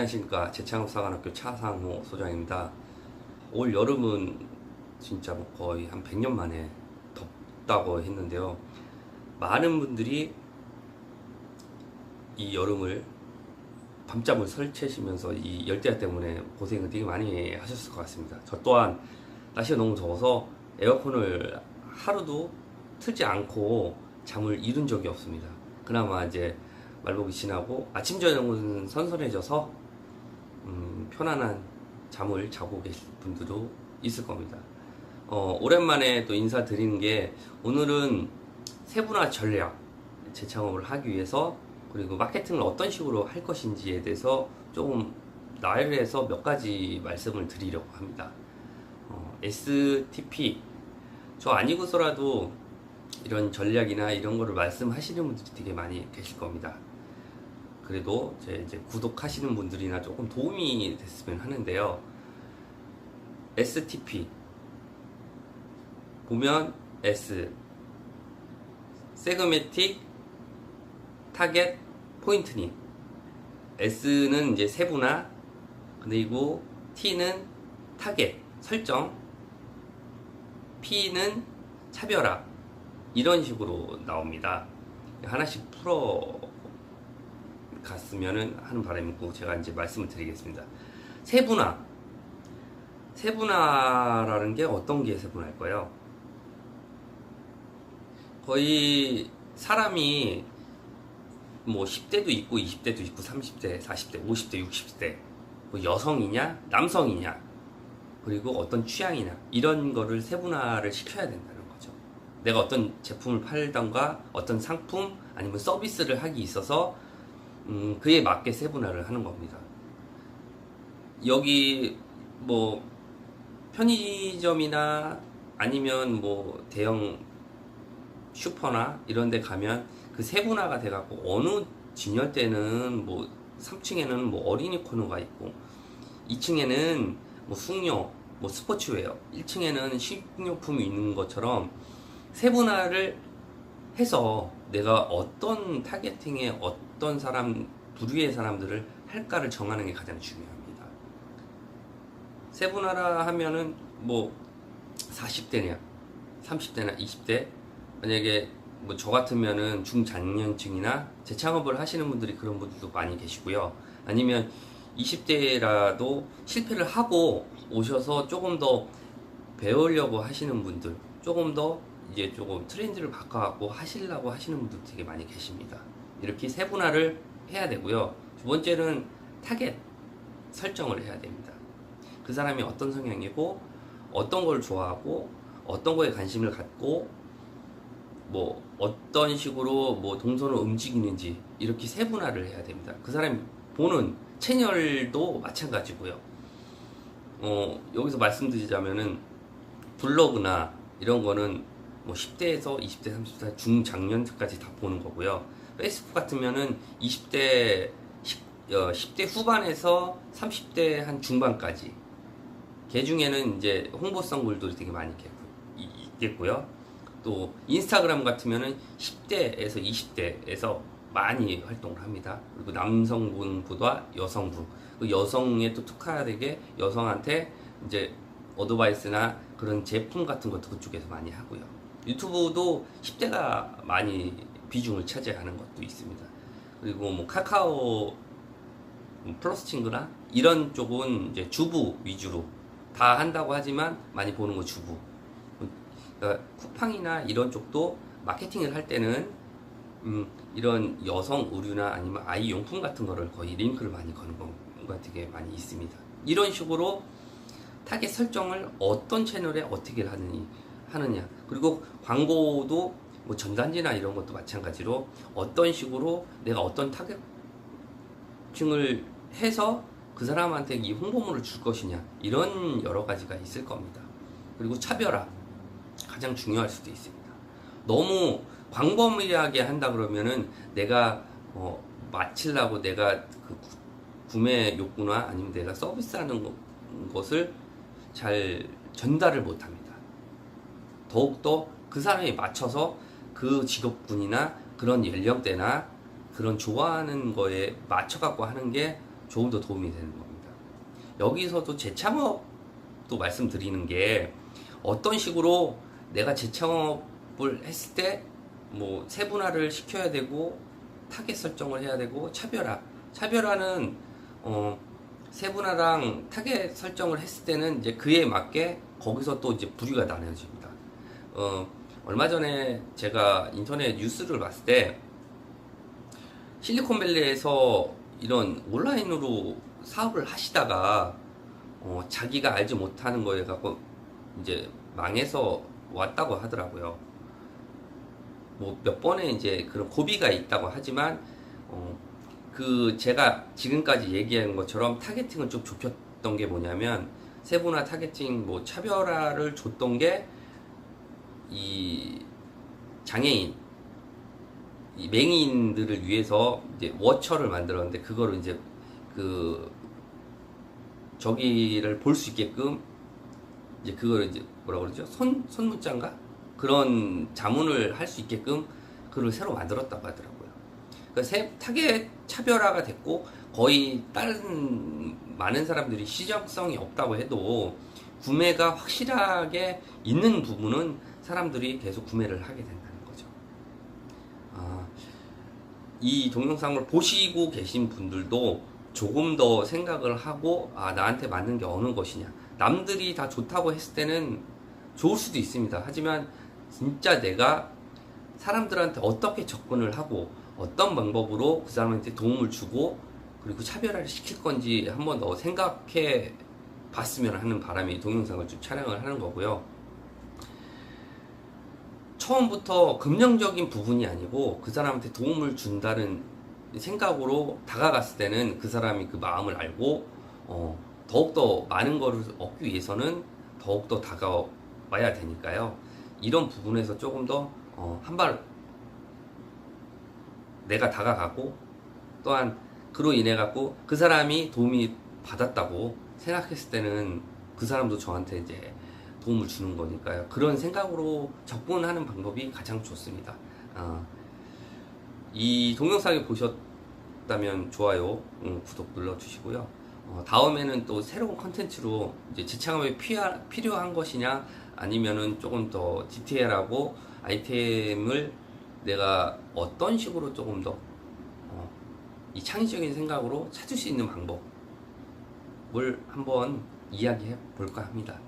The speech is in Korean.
안녕하십니까 제창업사관학교 차상호 소장입니다. 올 여름은 진짜 뭐 거의 한 100년 만에 덥다고 했는데요. 많은 분들이 이 여름을 밤잠을 설치시면서 이 열대야 때문에 고생을 되게 많이 하셨을 것 같습니다. 저 또한 날씨가 너무 더워서 에어컨을 하루도 틀지 않고 잠을 이룬 적이 없습니다. 그나마 이제 말복이 지나고 아침 저녁은 선선해져서 음, 편안한 잠을 자고 계실 분들도 있을 겁니다. 어, 오랜만에 또 인사드리는 게 오늘은 세분화 전략 재창업을 하기 위해서 그리고 마케팅을 어떤 식으로 할 것인지에 대해서 조금 나열해서 몇 가지 말씀을 드리려고 합니다. 어, STP 저 아니고서라도 이런 전략이나 이런 거를 말씀하시는 분들이 되게 많이 계실 겁니다. 그래도 제 이제 구독하시는 분들이나 조금 도움이 됐으면 하는데요. STP 보면 S. 세그매틱 타겟 포인트닝 S는 이제 세분화 그리고 T는 타겟 설정. P는 차별화. 이런 식으로 나옵니다. 하나씩 풀어 갔으면은 하는 바람이고 제가 이제 말씀을 드리겠습니다. 세분화 세분화라는 게 어떤 게 세분화일까요? 거의 사람이 뭐 10대도 있고 20대도 있고 30대, 40대, 50대, 60대 뭐 여성이냐 남성이냐 그리고 어떤 취향이냐 이런 거를 세분화를 시켜야 된다는 거죠. 내가 어떤 제품을 팔던가 어떤 상품 아니면 서비스를 하기 있어서 음, 그에 맞게 세분화를 하는 겁니다. 여기 뭐 편의점이나 아니면 뭐 대형 슈퍼나 이런 데 가면 그 세분화가 돼 갖고 어느 진열대는 뭐 3층에는 뭐 어린이 코너가 있고 2층에는 뭐 숙녀, 뭐 스포츠웨어 1층에는 식료품이 있는 것처럼 세분화를 해서 내가 어떤 타겟팅에 어떤 사람 부류의 사람들을 할까를 정하는 게 가장 중요합니다. 세분화라 하면은 뭐 40대냐 30대나 20대 만약에 뭐 저 같으면은 중장년층이나 재창업을 하시는 분들이 그런 분들도 많이 계시고요. 아니면 20대라도 실패를 하고 오셔서 조금 더 배우려고 하시는 분들, 조금 더 이제 조금 트렌드를 바꿔갖고 하시려고 하시는 분들 되게 많이 계십니다. 이렇게 세분화를 해야 되고요. 두 번째는 타겟 설정을 해야 됩니다. 그 사람이 어떤 성향이고, 어떤 걸 좋아하고, 어떤 거에 관심을 갖고, 뭐 어떤 식으로 뭐 동선을 움직이는지 이렇게 세분화를 해야 됩니다. 그 사람이 보는 채널도 마찬가지고요. 어, 여기서 말씀드리자면은 블로그나 이런 거는 뭐 10대에서 20대, 30대 중장년까지 다 보는 거고요. 페이스북 같으면은 20대, 10, 어, 10대 후반에서 30대 한 중반까지. 개 중에는 이제 홍보성 글들이 되게 많이 있겠고요. 또 인스타그램 같으면은 10대에서 20대에서 많이 활동을 합니다. 그리고 남성분보다 여성분, 그 여성에 또 특화되게 여성한테 이제 어드바이스나 그런 제품 같은 것도 그쪽에서 많이 하고요. 유튜브도 10대가 많이 비중을 차지하는 것도 있습니다. 그리고 뭐 카카오 뭐 플러스 친구나 이런 쪽은 이제 주부 위주로 다 한다고 하지만 많이 보는 거 주부. 그러니까 쿠팡이나 이런 쪽도 마케팅을 할 때는 음, 이런 여성 의류나 아니면 아이 용품 같은 거를 거의 링크를 많이 거는 경우가 되게 많이 있습니다. 이런 식으로 타겟 설정을 어떤 채널에 어떻게 하느니, 하느냐. 그리고 광고도 뭐 전단지나 이런 것도 마찬가지로 어떤 식으로 내가 어떤 타겟층을 해서 그 사람한테 이 홍보물을 줄 것이냐. 이런 여러 가지가 있을 겁니다. 그리고 차별화. 가장 중요할 수도 있습니다. 너무 광범위하게 한다 그러면은 내가 어, 마치려고 내가 그 구매 욕구나 아니면 내가 서비스하는 것, 것을 잘 전달을 못합니다. 더욱더 그 사람에 맞춰서 그 직업군이나 그런 연령대나 그런 좋아하는 거에 맞춰갖고 하는 게 조금 더 도움이 되는 겁니다. 여기서도 재창업도 말씀드리는 게 어떤 식으로 내가 재창업을 했을 때 뭐 세분화를 시켜야 되고 타겟 설정을 해야 되고 차별화. 차별화는 어 세분화랑 타겟 설정을 했을 때는 이제 그에 맞게 거기서 또 이제 부류가 나눠집니다. 어 얼마 전에 제가 인터넷 뉴스를 봤을 때 실리콘밸리에서 이런 온라인으로 사업을 하시다가 어, 자기가 알지 못하는 거에 갖고 이제 망해서 왔다고 하더라고요. 뭐 몇 번의 이제 그런 고비가 있다고 하지만 어, 그 제가 지금까지 얘기한 것처럼 타겟팅을 좀 좁혔던 게 뭐냐면 세분화 타겟팅 뭐 차별화를 줬던 게 이 장애인 이 맹인들을 위해서 이제 워처를 만들었는데 그거를 이제 그 저기를 볼 수 있게끔 이제 그거를 이제 뭐라 그러죠? 손 손문자인가? 그런 자문을 할 수 있게끔 그걸 새로 만들었다고 하더라고요. 그러니까 세, 타겟 차별화가 됐고 거의 다른 많은 사람들이 시장성이 없다고 해도 구매가 확실하게 있는 부분은 사람들이 계속 구매를 하게 된다는 거죠. 아, 이 동영상을 보시고 계신 분들도 조금 더 생각을 하고 아 나한테 맞는 게 어느 것이냐 남들이 다 좋다고 했을 때는 좋을 수도 있습니다 하지만 진짜 내가 사람들한테 어떻게 접근을 하고 어떤 방법으로 그 사람한테 도움을 주고 그리고 차별화를 시킬 건지 한번 더 생각해 봤으면 하는 바람이 동영상을 좀 촬영을 하는 거고요. 처음부터 긍정적인 부분이 아니고 그 사람한테 도움을 준다는 생각으로 다가갔을 때는 그 사람이 그 마음을 알고 어, 더욱더 많은 거를 얻기 위해서는 더욱더 다가와야 되니까요. 이런 부분에서 조금 더 어, 한발 내가 다가가고 또한 그로 인해 갖고 그 사람이 도움이 받았다고 생각했을 때는 그 사람도 저한테 이제 도움을 주는 거니까요. 그런 생각으로 접근하는 방법이 가장 좋습니다. 어, 이 동영상을 보셨다면 좋아요, 음, 구독 눌러주시고요. 어, 다음에는 또 새로운 컨텐츠로 이제 재창업에 피하, 필요한 것이냐 아니면은 조금 더 디테일하고 아이템을 내가 어떤 식으로 조금 더 어, 이 창의적인 생각으로 찾을 수 있는 방법을 한번 이야기해 볼까 합니다.